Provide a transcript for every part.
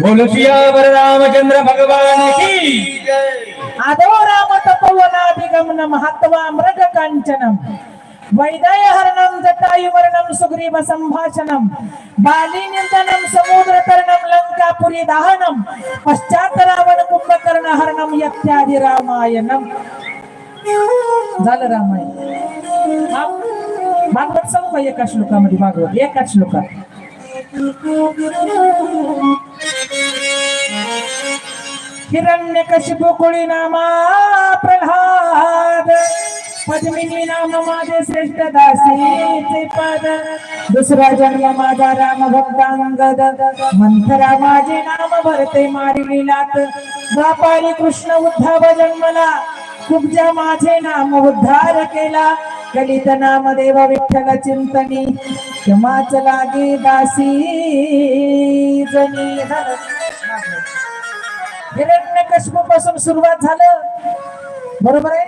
बोलो सियावर रामचंद्र भगवान की आदव राम तपोवनाधिगमन महत्वा मृग कांचनम वैदय हरणम जटायुवर्णम सुग्रीव संभाषणम बाली निंदनम समुद्र तरणम लंकापुरी दहनम पश्चात रावण कुंभकर्ण हरणम इत्यादी रामायणम झालं रामायण। भागवत सांगू का एका श्लोकामध्ये भागवत एकाच श्लोकात। हिरण्यकशिपु कुळी नामा प्रल्हाद पद्मिनी नाम माझे श्रेष्ठ दासीचे पद दुसरा जन्म माझा राम भक्तांगद मंथरा माझे नाम भरते मारी लीलात व्यापारी कृष्ण उद्धव जन्मला तुमच्या माझे नाम उद्धार केला गणित नाम देव विठ्ठल चिंतनी क्षमाच लागे दासी जनी हिरण्यपासून सुरुवात झालं. बरोबर आहे?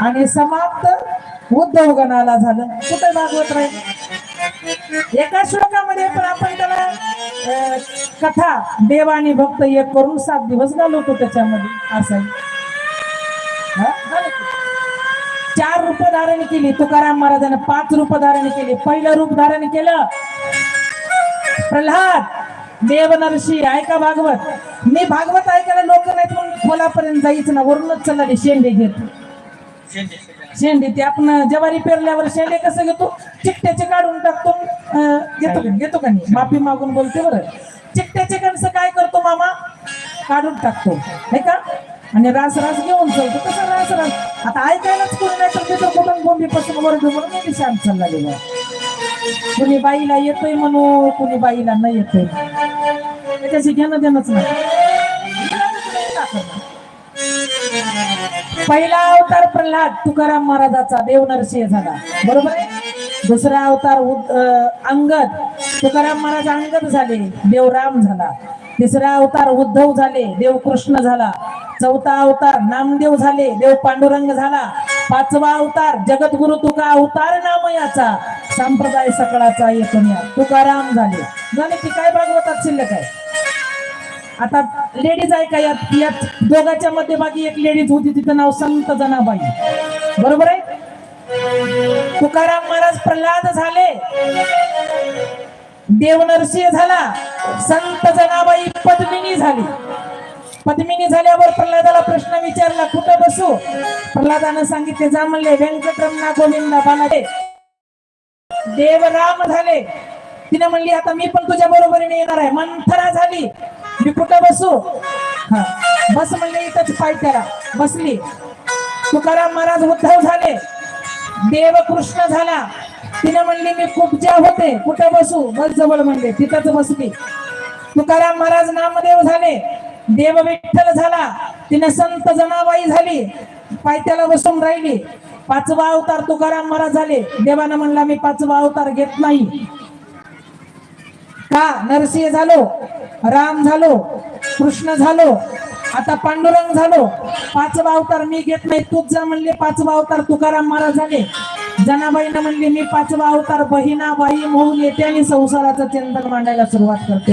आणि समाप्त उद्धव गणाला झालं. कुठे भागवत राहील एका श्लोकामध्ये पण आपण त्याला कथा देव आणि भक्त एक करून सात दिवस घालवतो त्याच्यामध्ये असं आहे. हा? झालं की? चार रूप धारण केली. तुकाराम महाराजांना पाच रूप धारण केली. पहिलं रूप धारण केलं. प्रल्हाद देव नरशी ऐका भागवत. मी भागवत ऐकायला लोक नाहीत म्हणून खोलापर्यंत जायचं ना. वरूनच चालले शेंडे घेत. शेंडे. ते आपण ज्वारी पेरल्यावर शेंडे कसं घेतो? चिकट्याचे काढून टाकतो. घेतो का? घेतो का नाही? माफी मागून बोलते बरं. चिकट्याचे कणसं काय करतो मामा? काढून टाकतो. हे का? आणि रास रास घेऊन चालतो कसं रास रास आता ऐकायलाच कोणी नाही तर तिथं कुठून बोंबीपासून वर घेऊन म्हणून मी शांत चालला गेलो कुणी बाईला येतोय म्हणून कुणी बाईला नाही येतोय. त्याच्याशी घेणं देणंच नाही. पहिला अवतार प्रल्हाद तुकाराम महाराजाचा देव नरसिंह झाला. बरोबर आहे? दुसरा अवतार अंगद. तुकाराम महाराज अंगद झाले देव राम झाला. तिसरा अवतार उद्धव झाले देव कृष्ण झाला. चौथा अवतार नामदेव झाले देव पांडुरंग झाला. पाचवा अवतार जगद्गुरु तुका अवतार नाम याचा. संप्रदाय सकळाचा एकूण या तुकाराम झाले. झाले की काय भागवतात शिल्लक आहे? आता लेडीज आहे का यात? यात दोघाच्या मध्यभागी एक लेडीज होती तिचं नाव संत जनाबाई. बरोबर आहे? तुकाराम महाराज प्रल्हाद झाले. देव नरसिंह झाला. संत जनाबाई पद्मिनी झाली. पद्मिनी झाल्यावर प्रल्हादाला प्रश्न विचारला कुठं बसू? प्रल्हादानं सांगितले जा म्हणले व्यंकटरमणा गोविंदा बालाडे देव राम झाले. तिने म्हणली आता मी पण तुझ्या बरोबरीने येणार आहे. मंथरा झाली. मी कुठं बसू? हा. बस म्हणले इथंच पाय करा बसली. तुकाराम महाराज उद्धव झाले. देव कृष्ण झाला. तिने म्हणली मी कुबजा होते कुठे बसू? बस जवळ म्हणले तिथंच बसली तुकाराम महाराज नामदेव झाले. देव विठ्ठल झाला. तिने संत जनाबाई झाली. पायथ्याला बसून राहिली. पाचवा अवतार तुकाराम महाराज झाले. देवानं म्हणला मी पाचवा अवतार घेत नाही. का? नरसिंह झालो. राम झालो. कृष्ण झालो. आता पांडुरंग झालो. पाचवा अवतार मी घेत नाही. तूच जा म्हणले पाचवा अवतार तुकाराम महाराज झाले. जनाबाईनं म्हणले मी पाचवा अवतार बहिणा बाई म्हणून येते आणि संसाराचं चिंतन मांडायला सुरुवात करते.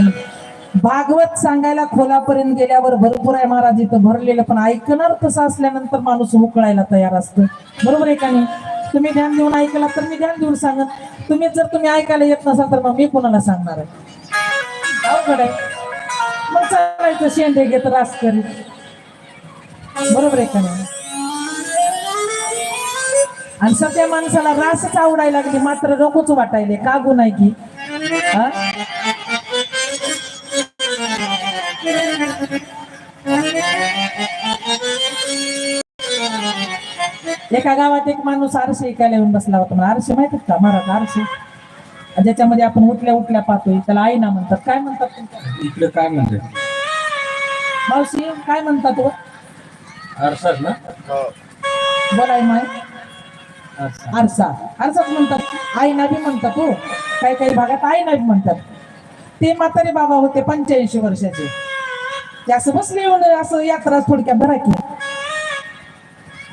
भागवत सांगायला खोलापर्यंत गेल्यावर भरपूर आहे महाराज इथं भरलेलं पण ऐकणार तसं असल्यानंतर माणूस हुकळायला तयार असतं. बरोबर आहे का नाही? तुम्ही ध्यान देऊन ऐकला तर मी ध्यान देऊन सांगत तुम्ही जर तुम्ही ऐकायला येत नसाल तर मग मी कोणाला सांगणार आहे? अवघड आहे. मग चालायचं शेंडे घेत रास करीत. बरोबर आहे का नाही? आणि सध्या माणसाला रासच आवडायला लागली. मात्र नकोच वाटायले. का गुण आहे की? हा? एका गावात एक माणूस आरसे ऐकायला येऊन बसला होता. मला आरसे माहितीत का? महाराज आरसे ज्याच्यामध्ये आपण उठल्या उठल्या पाहतोय. त्याला आईना म्हणतात. काय म्हणतात इकडे काय म्हणते? मावशी काय म्हणतात ना? बोलाय माय. आरसा. आरसा आरसाच म्हणतात. आई बी म्हणतात हो. काही काही भागात आई बी म्हणतात. ते म्हातारे बाबा होते पंच्याऐंशी वर्षाचे. ते असं बसले येऊन असं यात्रा थोडक्यात भरा की.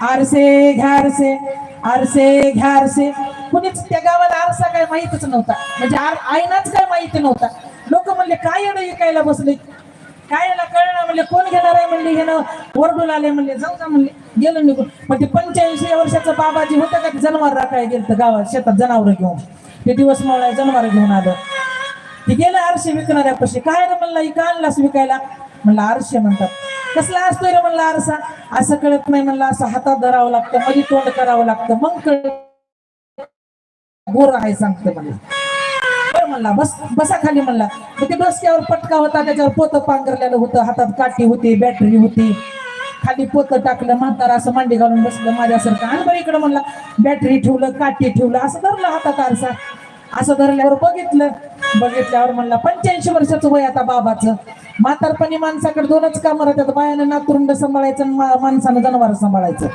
आरसे घ्यारसे आरसे. घ्यारसे कुणीच त्या गावाला आरसा काय माहितच नव्हता. म्हणजे आर- आईनाच काय माहिती नव्हता. लोक म्हणले काय येणं ऐकायला बसले? काय याला कळणार म्हणले कोण घेणार आहे? म्हणले घेणं ओरडून आले म्हणले जाऊ जा म्हणले. गेलं निघून. मग ते पंच्याऐंशी वर्षाचं बाबाजी होतं का? ते जनावर राखायला गेलं तर गावात शेतात जनावर घेऊन. ते दिवस मला जनावर घेऊन आलं. ते गेलं आरशे विकणाऱ्यापाशी. काय रे म्हणला इका आणलास विकायला? म्हणलं आरशे म्हणतात. कसला असतोय रे म्हणलं आरसा? असं कळत नाही म्हणलं असं हातात धरावं लागतं मध्ये तोंड करावं लागतं. मग कळ गोर आहे सांगतं म्हणलं म्हणला बस बसा खाली म्हणला. मग ते डोसक्यावर पटका होता त्याच्यावर पोतं पांघरलेलं होतं हातात काठी होती बॅटरी होती. खाली पोतं टाकलं म्हातारा असं मांडी घालून बसलं माझ्यासारखं. आणि बरं इकडं म्हणला बॅटरी ठेवलं काठी ठेवलं असं धरलं हातात आरसा. असं धरल्यावर बघितलं. बघितल्यावर म्हणला पंच्याऐंशी वर्षाचं वय आता बाबाचं. म्हातारपणी माणसाकडे दोनच कामं राहतात. बायानं नातुरुंड सांभाळायचं आणि मा- माणसानं जनावर सांभाळायचं.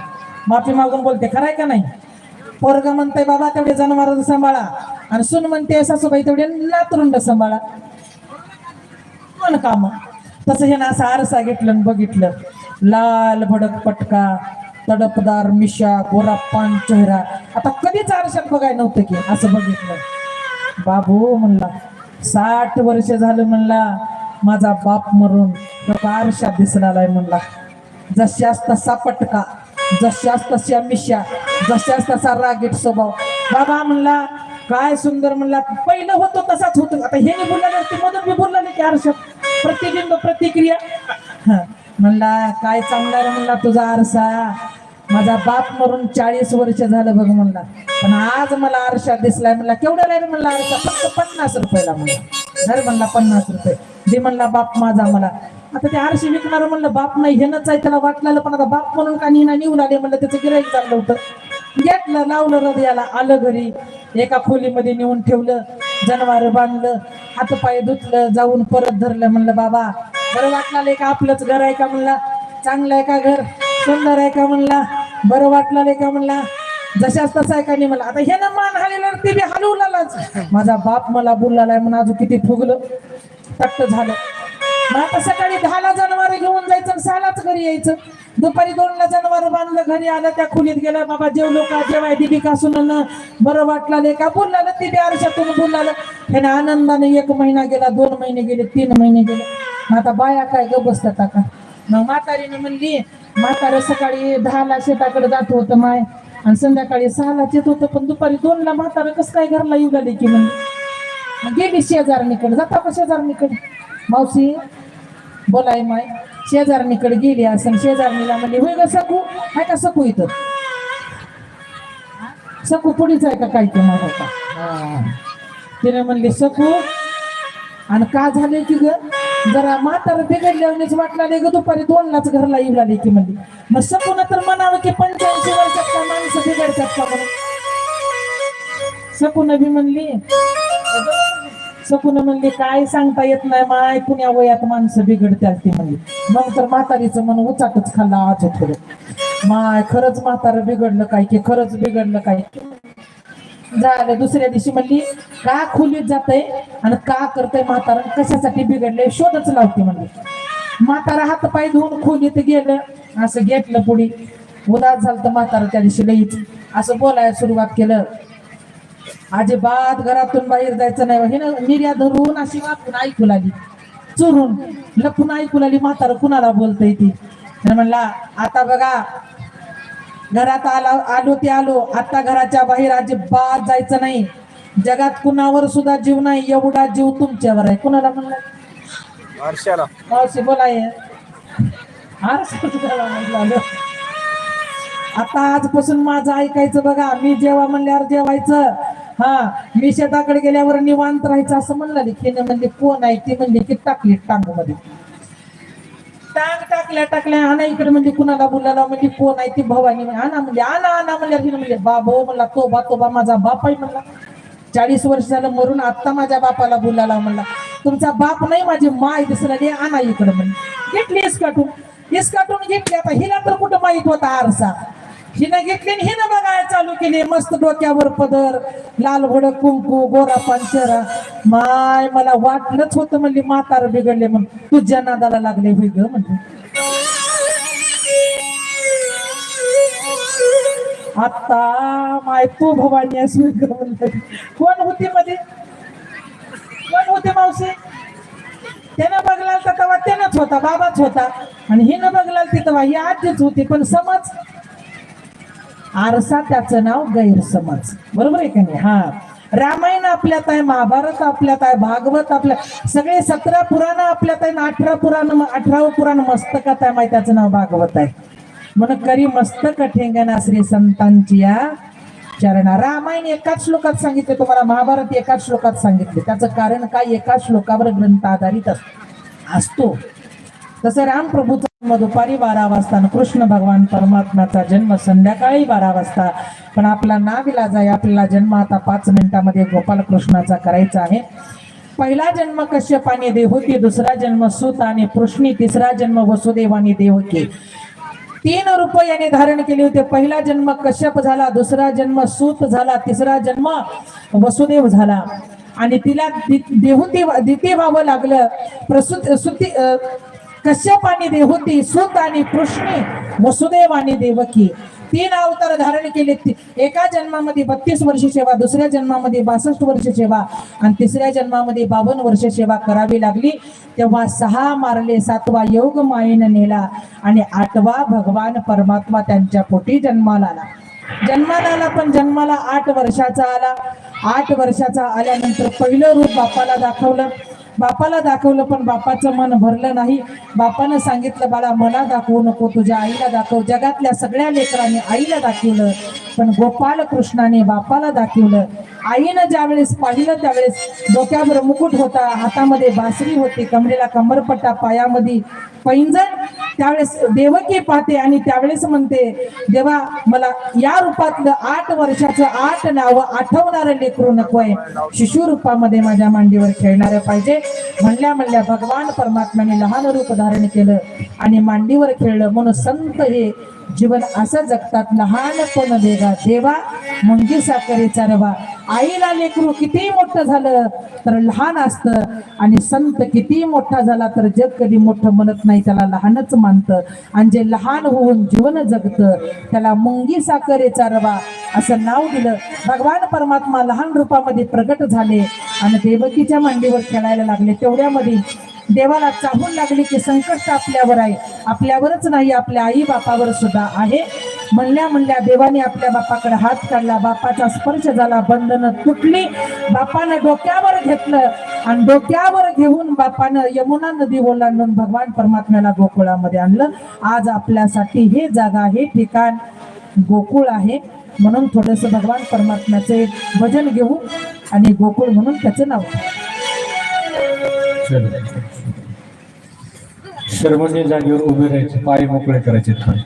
माफी मागून बोलते खरंय का नाही? पोरग म्हणतय बाबा तेवढे जनावर सांभाळा. आणि सून म्हणते सासूबाई तेवढे नातरुंड सांभाळा. कोण काम? तसं हे ना असं आरसा घेतलं आणि बघितलं. लाल भडक पटका तडपदार मिशा गोरा पान चेहरा. आता कधीच आरशात बघाय नव्हतं की असं बघितलं. बाबू म्हणला साठ वर्ष झालं म्हणला माझा बाप मरून तो आरशात दिसलाय म्हणला. जशास तसा पटका जशास तशा मिशा जशाच तसा रागीट स्वभाव. बाबा म्हणला काय सुंदर म्हणला पहिलं होतो तसाच होतो. आता हे बोलला ते मदत मी बोलला नाही की आरशात. प्रतिबिंब प्रतिक्रिया. म्हणला काय चांगला रे म्हणला तुझा आरसा. माझा बाप मरून चाळीस वर्ष झालं बघ म्हणला. पण आज मला आरशात दिसलाय म्हणला. केवढा राहील म्हणला आरसा? फक्त पन्नास रुपयाला म्हणला. घर म्हणला पन्नास रुपये. दे म्हणला बाप माझा मला. आता ते आरशी विकणार म्हणलं बाप नाही हेनच आहे त्याला वाटलेलं. पण आता बाप म्हणून का निना निघून आले म्हणलं त्याचं गिराईक चाललं होतं. घेतलं लावलं हृदयाला आलं घरी. एका खोलीमध्ये नेऊन ठेवलं जनावर बांधलं हातपाय धुतलं जाऊन परत धरलं. म्हणलं बाबा बरं वाटलं का आपलंच घर आहे का? म्हणला चांगलं आहे का घर? सुंदर आहे का? म्हणला बरं वाटलं का? म्हणला जशाच तसा आहे का नाही मला आता ह्यानं मान हालेलं ते बी हलवलाच माझा बाप मला बोललाय म्हणून अजून किती फुगलं. तट्ट झालं. मग आता सकाळी दहाला जनावर घेऊन जायचं आणि सहालाच घरी यायचं. दुपारी दोनला जनावर बांधलं घरी आलं त्या खोलीत गेलं बाबा जेवलो का जेवाय दिदी का सुनलं बरं वाटलं का? बोललं ते बी आरशातून बोललं ह्याने आनंदाने एक महिना गेला दोन महिने गेले तीन महिने गेले. मग आता बाया काय ग बसतात का मग म्हातारीने म्हणली म्हातारं सकाळी दहाला शेताकडे जात होतं माय. आणि संध्याकाळी सहालाच येत होतं पण दुपारी दोनला म्हातारं कसं काय घरला येऊ लागले की म्हणजे गेली शेजारणीकडे जाता का शेजारणीकडे? मावशी बोलाय माय. शेजारणीकडे गेली असं शेजारणीला म्हणली होय ग सकू हाय का सकू इथं? सकू पुढेच आहे का काय ते मला का तिने म्हणली सकू आणि का झाले की ग? जरा म्हातारा बिघडल्यानेच वाटला नाही ग दुपारी दोनलाच घरला येऊ लागली की म्हणली. मग सकून तर म्हणावं की पंच्याऐंशी वर्षात का माणसं बिघडतात का म्हणून? सकून बी म्हणली सपून म्हणले काय सांगता येत नाही माय कुण्या वयात माणसं बिघडतात ते म्हणली मग तर म्हातारीचं मन उचाटच खाल्ला आज थोडं. माय खरंच म्हातारं बिघडलं काय की खरंच बिघडलं काय झालं दुसऱ्या दिवशी म्हणली का खोलीत जातय आणि का करतय म्हातारण कशासाठी बिघडलंय? शोधच लावते म्हणली. म्हातारा हात पाय धुवून खोलीत गेलं असं घेतलं पुढे. उदास झालं तर म्हातारा त्या दिवशी लईच. असं बोलायला सुरुवात केलं. अजिबात घरातून बाहेर जायचं नाही. हे ना निर्या धरून अशी वाकून ऐकू लागली. चोरून लपून ऐकू लागली म्हातारा कुणाला बोलतय ती? तर म्हणला आता बघा घरात आला आलो ते आलो. आता घराच्या बाहेर अजिबात जायचं नाही. जगात कुणावर सुद्धा जीव नाही एवढा जीव तुमच्यावर आहे. कुणाला म्हणला? मावशी बोलाय आता आजपासून माझं ऐकायचं बघा. मी जेव्हा म्हणल्यावर जेवायचं हा मी शेताकडे गेल्यावर निवांत राहायचं असं म्हणलं खेळ म्हणजे कोण आहे? ती म्हणजे की टाकली टांगमध्ये टांग टाकल्या टाकल्या आणा इकडे म्हणजे कुणाला बोलायला म्हणजे कोण आहे ती भवानी? आणा. म्हणजे आणा आणा. म्हणजे म्हणजे बाबो. म्हणला तो बा तो बा माझा बाप आहे. म्हणला चाळीस वर्ष झालं मरून आता माझ्या बापाला बोलायला म्हणला तुमचा बाप नाही माझी माय दिसला दे आणा इकडे. म्हणजे घेतली इसकाटून इसकाटून घेतली. आता हिला तर कुठं माहीत होता आरसा? हिनं घेतली आणि हिनं बघायला चालू केली. मस्त डोक्यावर पदर लाल भडक कुंकू गोरा पांचरा. माय मला वाटलंच होतं म्हणली म्हातार बिघडले म्हणून. तुझ्या नादाला लागले होई ग म्हणजे आता माय तू भवानी असू ग कोण होती मध्ये कोण होते मावशी? त्यानं बघलाल तर तेव्हा त्यानंच होता बाबाच होता. आणि हिनं बघलाल ती तेव्हा ही आजीच होती पण समज आरसा त्याचं नाव गैरसमज. बरोबर आहे का नाही? हा. रामायण आपल्यात आहे महाभारत आपल्यात आहे भागवत आपल्या सगळे सतरा पुराण आपल्यात आहे अठरा पुराण अठरावं पुराण मस्तकात आहे माहिती त्याचं नाव भागवत आहे. म्हणून करी मस्तक ठेंगणा श्री संतांची या चरणा. रामायण एकाच श्लोकात सांगितले तुम्हाला महाभारत एकाच श्लोकात सांगितले त्याचं कारण काय? एकाच श्लोकावर ग्रंथ आधारित असतो. जसं रामप्रभूचा जन्म दुपारी बारा वाजता कृष्ण भगवान परमात्माचा जन्म संध्याकाळी बारा वाजता. पण आपला नाविलाज आहे आपल्याला जन्म आता पाच मिनिटामध्ये गोपाल कृष्णाचा करायचा आहे. पहिला जन्म कश्यप आणि देवकी दुसरा जन्म सुत आणि पृष्णी तिसरा जन्म वसुदेव आणि देवकी तीन रूप याने धारण केले होते. पहिला जन्म कश्यप झाला दुसरा जन्म सूत झाला तिसरा जन्म वसुदेव झाला. आणि तिला दि- देहूती दिती व्हावं लागलं. प्रसूत सुती कश्यपानी कश्यप आणि आणि कृष्णी वसुदेव आणि देवकी. तीन अवतार धारण केले. ती- एका जन्मामध्ये बत्तीस वर्ष सेवा दुसऱ्या जन्मामध्ये बासष्ट वर्ष सेवा आणि तिसऱ्या जन्मामध्ये बावन्न वर्ष सेवा करावी लागली. तेव्हा सहा मारले सातवा योग मायेनं नेला आणि आठवा भगवान परमात्मा त्यांच्या पोटी जन्माला आला. जन्माला आला पण जन्माला आठ वर्षाचा आला. आठ वर्षाचा आल्यानंतर पहिलं रूप बापाला दाखवलं. बापाला दाखवलं पण बापाचं मन भरलं नाही. बापानं सांगितलं बाळा मला दाखवू नको तुझ्या आईला दाखव. जगातल्या सगळ्या लेकरांनी आईला दाखवलं. पण गोपाल कृष्णाने बापाला दाखवलं. आईनं ज्यावेळेस पाहिलं त्यावेळेस डोक्यावर मुकुट होता हातामध्ये बासरी होती कमरेला कमरपट्टा पायामध्ये पैंजण त्यावेळेस देवकी पाहते आणि त्यावेळेस म्हणते देवा मला या रूपातलं आठ वर्षाचं आठ नाव आठवणारं लेकरू नकोय. शिशु रूपामध्ये माझ्या मांडीवर खेळणारं पाहिजे. म्हणल्या म्हणल्या भगवान परमात्म्याने लहान रूप धारण केलं आणि मांडीवर खेळलं. म्हणून संत हे जीवन असं जगतात लहानपण देगा देवा मुंगी साखरेचा रवा. आईला लेकरू किती मोठं झालं तर लहान असतं आणि संत किती मोठा झाला तर जग कधी मोठं म्हणत नाही त्याला लहानच मानतं. आणि जे लहान होऊन जीवन जगतं त्याला मुंगी साखरेचा रवा असं नाव दिलं. भगवान परमात्मा लहान रूपामध्ये प्रगट झाले आणि देवकीच्या मांडीवर खेळायला लागले. तेवढ्यामध्ये देवाला चाहून लागली की संकट आपल्यावर आहे. आपल्यावरच नाही आपल्या आई बापावर सुद्धा आहे. म्हणल्या म्हणल्या देवाने आपल्या बापाकडे हात काढला. बापाचा स्पर्श झाला बंधनं तुटली. बापानं डोक्यावर घेतलं आणि डोक्यावर घेऊन बापानं यमुना नदी ओलांडून भगवान परमात्म्याला गोकुळामध्ये आणलं. आज आपल्यासाठी हे जागा हे ठिकाण गोकुळ आहे. म्हणून थोडस भगवान परमात्म्याचे भजन घेऊ आणि गोकुळ म्हणून त्याचं नाव सर्वजण सर्वांनी जागेवर उभे राहायचे पाय मोकळे करायचे थोडे.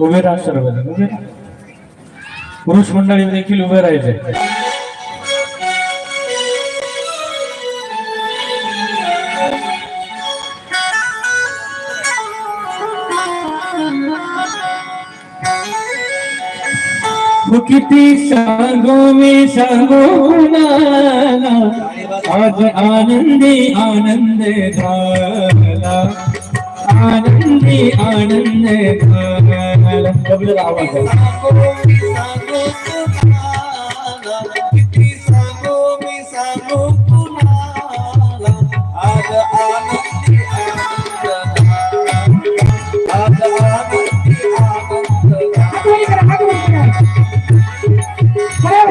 उभे राहा सर्वजण उभे राहा. पुरुष मंडळी देखील उभे राहायचे. किती सांगू मी सांगू आज आनंदी आनंद झाला. आनंदी आनंद आवाज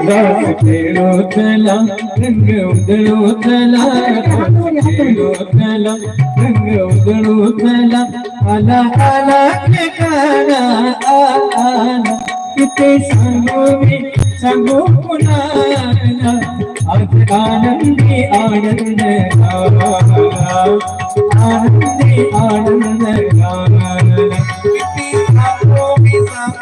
खेळोतला रंग उधळोतला खेळोतला रंग उधळोतला आला आला ठिकाणा आला किती सांगू मी सांगू कुणाला आज आनंदी आनंद झाला आनंदी आनंद झाला अष्टमीच्या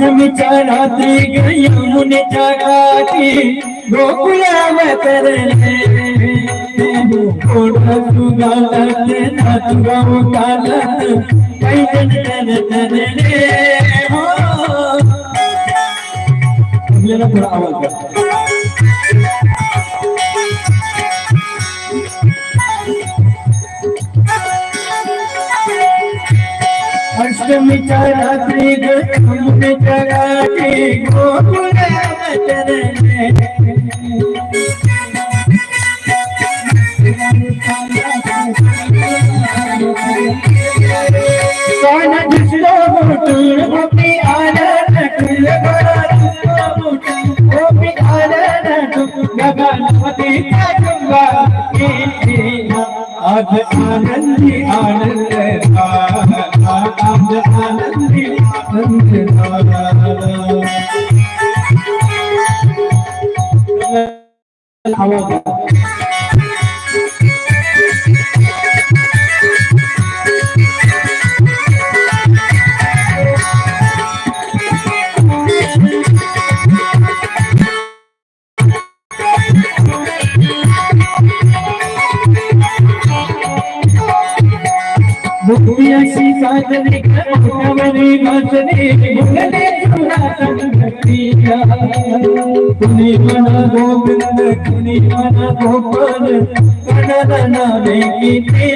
रात्री ग यमुनेच्या घाटी गोकुलावतरले थोडं तू गालत ना तू गाव गालत पैदन तन तनले हो। आपल्याला थोडा आवाज द्या. अष्टमीच्या रात्री ग यमुनेच्या दिसलो मोठून गोपी गोपी गगनपती गंगा आज आनंदी आनंद आनंदी गोविंद कुणी म्हणा गोपाल कणाला नावे गीते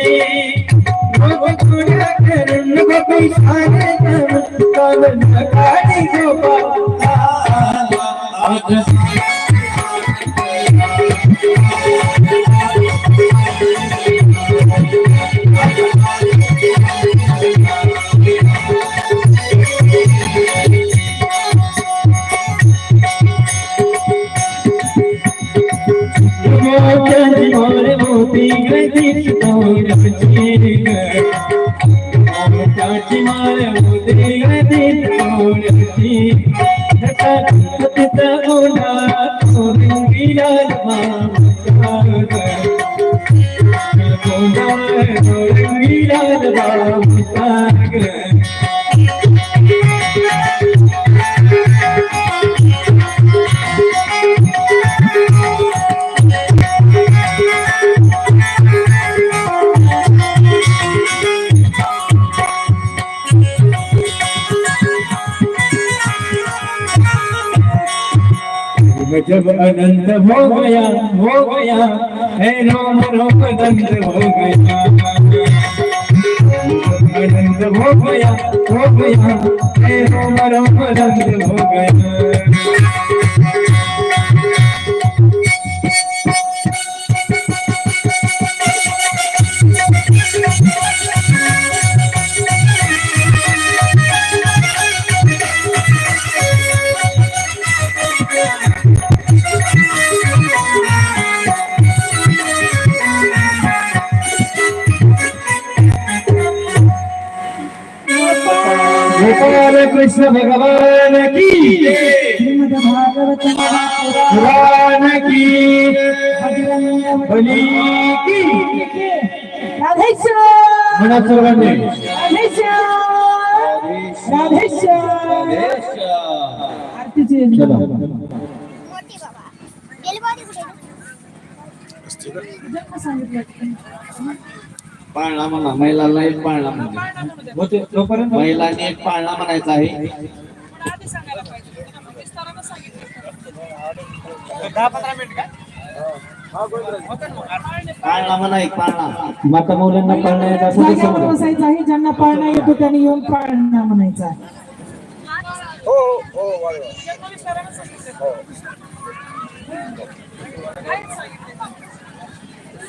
जब अनंत हो गया हो गया। है रोम रोम अनंत हो गया अनंत हो गया हो गया है रोम रोम अनंत हो गया कृष्ण भगवान की पुराण की बली की। राधेश्याम। म्हणा सर्वांनी सांगितलं पाळणा म्हणा महिलांना एक पाळणा म्हणजे होते तोपर्यंत महिलांनी एक पाळणा म्हणायचा आहे. पाळणा म्हणा एक पाळणा. माता मौल्यांना पाळणा येत असं बसायचं आहे ज्यांना पाळणा येतो त्यांनी येऊन पाळणा म्हणायचा आहे. हो हो हो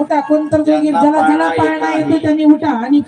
उठा कोणतर ज्याला ज्याला पाळणा येतो त्यांनी उठा आणि